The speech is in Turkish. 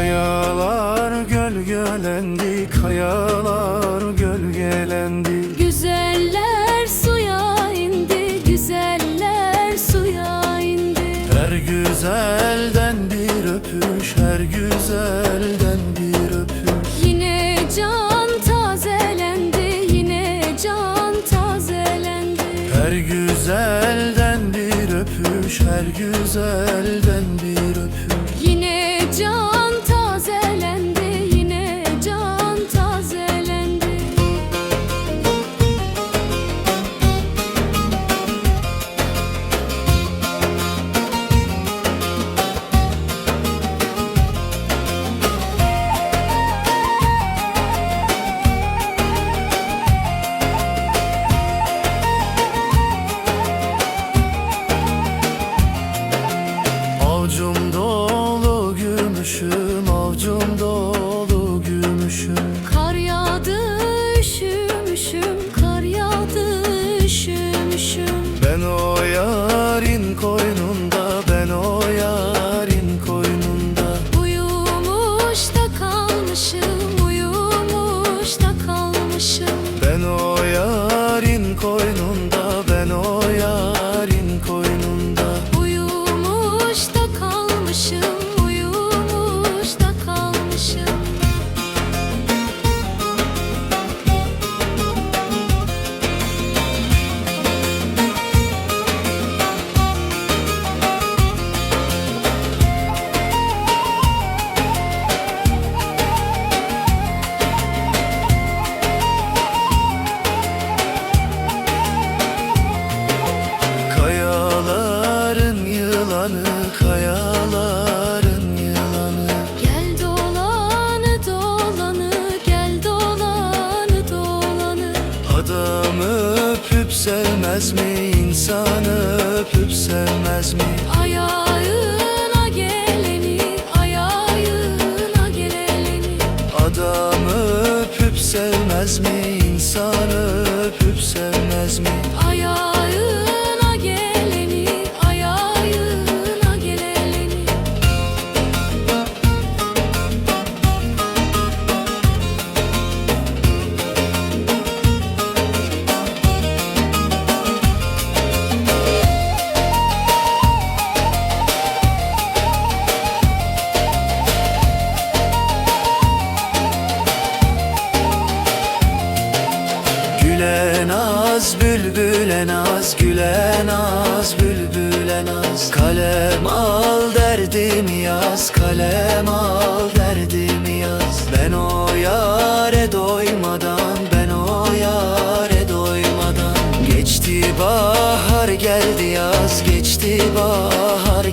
Kayalar gölgelendi, kayalar gölgelendi Güzeller suya indi, güzeller suya indi. Her güzelden bir öpüş, her güzelden bir öpüş. Yine can tazelendi, yine can tazelendi. Her güzelden bir öpüş, her güzelden Avcum dolu gümüşüm Avcum dolu gümüşüm Kar yağdı, üşümüşüm, kar yağdı, üşümüşüm. Ben o yarın koynunda Ben o yarın koynunda Uyumuş da kalmışım, uyumuş da kalmışım. Ben o sevmez mi? İnsanı öpüp sevmez mi? Ayağına geleni, ayağına geleni. Adamı bülbüle naz Gülen az bülbüle naz Kalem al derdimi yaz Kalem al derdimi yaz. Ben o yare doymadan Ben o yare doymadan. Geçti bahar geldi yaz Geçti bahar